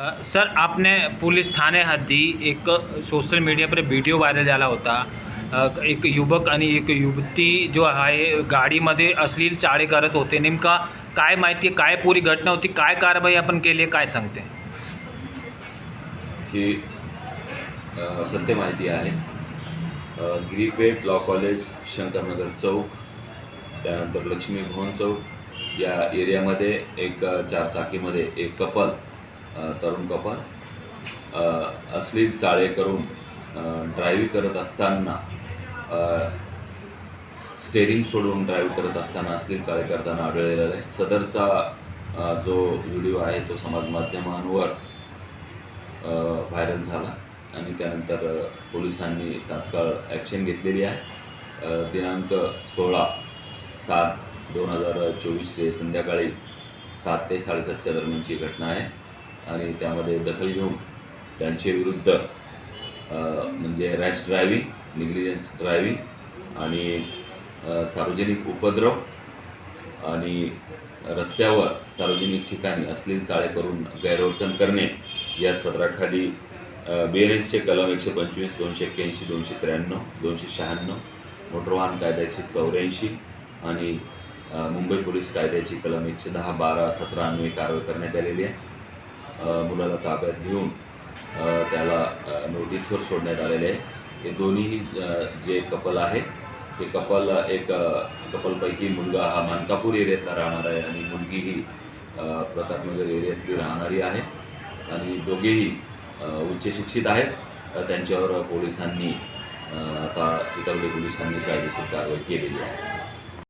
Sir आपने police Thane हद्दी एक social मीडियावर व्हिडिओ व्हायरल झाला होता। एक युवक आणि एक युवती जो आहे गाडीमध्ये अश्लील चाळे करत होते. नेमका काय माहिती आहे? काय पुरी घटना होती? काय कारवाई आपण केली आहे? काय सांगते? ही सत्य माहिती आहे. अ, गिरीपेठ लॉ कॉलेज शंकरनगर चौक त्यानंतर लक्ष्मी भवन चौक. या एरियामध्ये एक चारचाकीमध्ये एक कपल तरुण कपार असली चाळे करून ड्रायव्हिंग करत असताना स्टेरिंग सोडून ड्राईव्ह करत असताना असली चाळे करताना आढळलेला आहे. सदरचा जो व्हिडिओ आहे तो समाज माध्यमांवर व्हायरल झाला. आणि त्यानंतर पोलिसांनी तात्काळ ॲक्शन घेतलेली आहे. दिनांक सोळा सात दोन हजार चोवीस म्हणजे संध्याकाळी सात ते साडेसातच्या दरम्यानची घटना आहे. आणि त्यामध्ये दखल घेऊन त्यांचे विरुद्ध म्हणजे रॅश ड्रायव्हिंग निग्लिजन्स ड्रायव्हिंग आणि सार्वजनिक उपद्रव आणि रस्त्यावर सार्वजनिक ठिकाणी अश्लील चाळे करून गैरवर्तन करणे या सदराखाली बेरेसचे कलम एकशे पंचवीस दोनशे एक्क्याऐंशी दोनशे त्र्याण्णव दोनशे शहाण्णव मोटर वाहन कायदा एकशे चौऱ्याऐंशी आणि मुंबई पोलीस कायद्याची कलम एकशे दहा बारा सतरा अन्वये कारवाई करण्यात आलेली आहे. मुलाला ताब्यात घेऊन त्याला नोटीसवर सोडण्यात आलेले आहे. हे दोन्ही जे कपल आहे ते कपल एक कपलपैकी मुलगा हा मानकापूर एरियातला राहणार आहे आणि मुलगी ही प्रतापनगर एरियातली राहणारी आहे. आणि दोघेही उच्च शिक्षित आहेत. त्यांच्यावर पोलिसांनी आता सीतावली पोलिसांनी कायदेशीर कारवाई केलेली आहे.